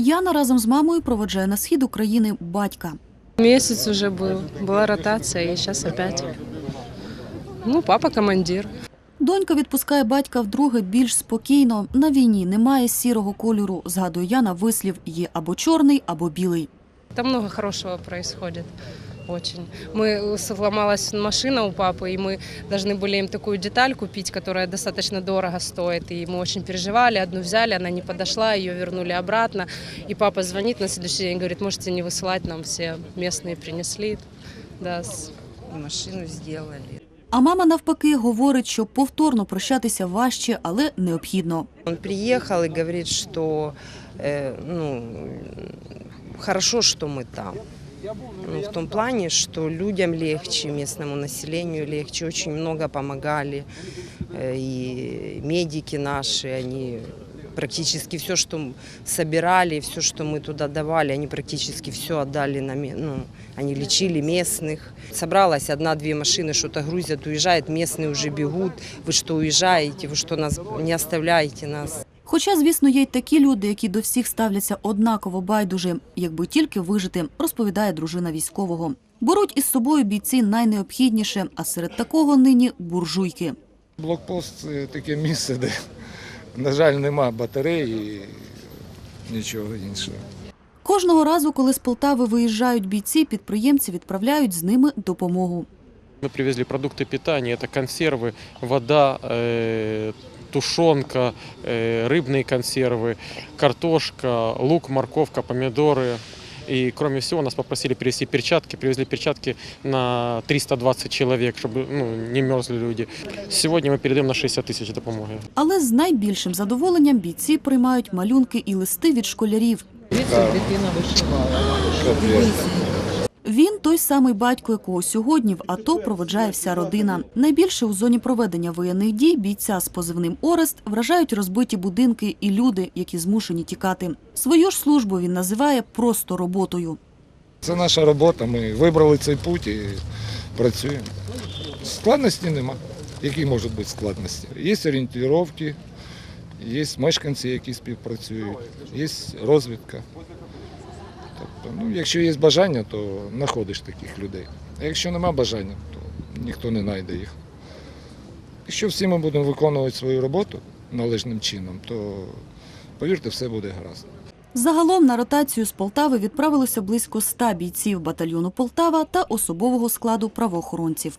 Яна разом з мамою проводжає на схід України батька. Місяць уже був, була ротація, і зараз опять. Ну, папа командир. Донька відпускає батька вдруге більш спокійно. На війні немає сірого кольору. Згадує Яна вислів є або чорний, або білий. Там много хорошого происходит Очень. Мы сломалась машина у папы, и мы должны были им такую деталь купить, которая достаточно дорого стоит. И мы очень переживали. Одну взяли, она не подошла, ее вернули обратно. И папа звонит на следующий день, говорит, можете не высылать, нам все местные принесли. Да, с- машину сделали. А мама навпаки говорить, що повторно прощатися важче, але необхідно. Он приехал и говорит, что э, ну, хорошо, что мы там. Ну, в том плане, что людям легче, местному населению легче, очень много помогали. Э, И медики наши, они практически все, что м- собирали, все, что мы туда давали, они практически все отдали на ме- ну, они лечили местных. Собралась одна-две машины, что-то грузят, уезжает, местные уже бегут. Вы что, уезжаете? Вы что, нас не оставляете нас? Хоча, звісно, є й такі люди, які до всіх ставляться однаково байдуже, якби тільки вижити, розповідає дружина військового. Беруть із собою бійці найнеобхідніше, а серед такого нині буржуйки. Блокпост це таке місце, де, на жаль, нема батареї і нічого іншого. Кожного разу, коли з Полтави виїжджають бійці, підприємці відправляють з ними допомогу. Мы привезли продукты питания, это консервы, вода, э, тушенка, э, рыбные консервы, картошка, лук, морковка, помидоры. И кроме всего нас попросили привезти перчатки. Привезли перчатки на 320 человек, чтобы ну, не мерзли люди. Сегодня мы передаем на 60 тысяч допомоги. Але з найбільшим задоволенням бійці приймають малюнки і листи від школярів. Він той самий батько, якого сьогодні в АТО проводжає вся родина. Найбільше у зоні проведення воєнних дій бійця з позивним Орест вражають розбиті будинки і люди, які змушені тікати. Свою ж службу він називає просто роботою. Це наша робота. Ми вибрали цей путь і працюємо. Складності нема. Які можуть бути складності? Є орієнтировки, є мешканці, які співпрацюють, є розвідка. Тобто, ну, якщо є бажання, то знаходиш таких людей. А якщо нема бажання, то ніхто не знайде їх. Якщо всі ми будемо виконувати свою роботу належним чином, то повірте, все буде гаразд. Загалом на ротацію з Полтави відправилося близько ста бійців батальйону Полтава та особового складу правоохоронців.